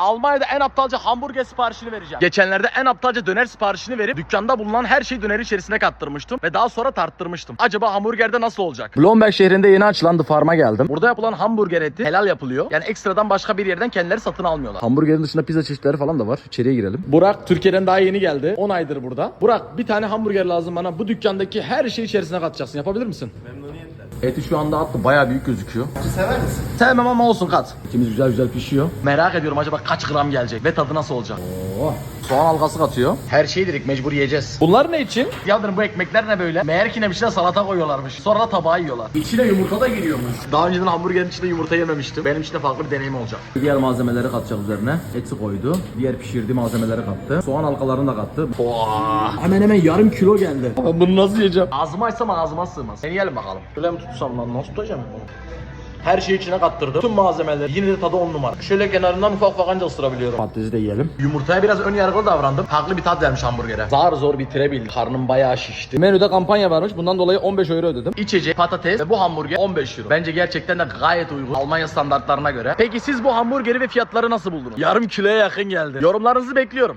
Almanya'da en aptalca hamburger siparişini vereceğim. Geçenlerde en aptalca döner siparişini verip dükkanda bulunan her şeyi döner içerisine kattırmıştım ve daha sonra tarttırmıştım. Acaba hamburgerde nasıl olacak? Blomberg şehrinde yeni açılan The Farm'a geldim. Burada yapılan hamburger eti helal yapılıyor. Yani ekstradan başka bir yerden kendileri satın almıyorlar. Hamburgerin dışında pizza çeşitleri falan da var. İçeriye girelim. Burak Türkiye'den daha yeni geldi. 10 aydır burada. Burak bir tane hamburger lazım bana. Bu dükkandaki her şeyi içerisine katacaksın. Yapabilir misin? Eti şu anda attı. Bayağı büyük gözüküyor. Sever misin? Sevmem ama olsun kat. İkimiz güzel güzel pişiyor. Merak ediyorum acaba kaç gram gelecek ve tadı nasıl olacak? Oo. Soğan halkası katıyor. Her şeyi dedik mecbur yiyeceğiz. Bunlar ne için? Ya bu ekmekler ne böyle? Meğer ki ne içine salata koyuyorlarmış. Sonra da tabağa yiyorlar. İçine yumurta da giriyormuş. Daha önceden hamburgerin içinde yumurta yememiştim. Benim için de farklı bir deneyim olacak. Diğer malzemeleri katacak üzerine. Eti koydu. Diğer pişirdiği malzemeleri kattı. Soğan halkalarını da kattı. Oha. Hemen hemen yarım kilo geldi. Ben bunu nasıl yiyeceğim? Ağzıma açsam ağzıma sığmaz. Deneyelim bakalım. Şöyle mi tutsam lan? Nasıl tutacağım bunu? Her şeyi içine kattırdım. Tüm malzemeleri. Yine de tadı 10 numara. Şöyle kenarından ufak ufak anca ısırabiliyorum. Patatesi de yiyelim. Yumurtaya biraz ön yargılı davrandım. Farklı bir tat vermiş hamburgere. Zar zor bitirebildim. Karnım bayağı şişti. Menüde kampanya varmış. Bundan dolayı 15 euro ödedim. İçecek, patates ve bu hamburger 15 euro. Bence gerçekten de gayet uygun. Almanya standartlarına göre. Peki siz bu hamburgeri ve fiyatları nasıl buldunuz? Yarım kiloya yakın geldi. Yorumlarınızı bekliyorum.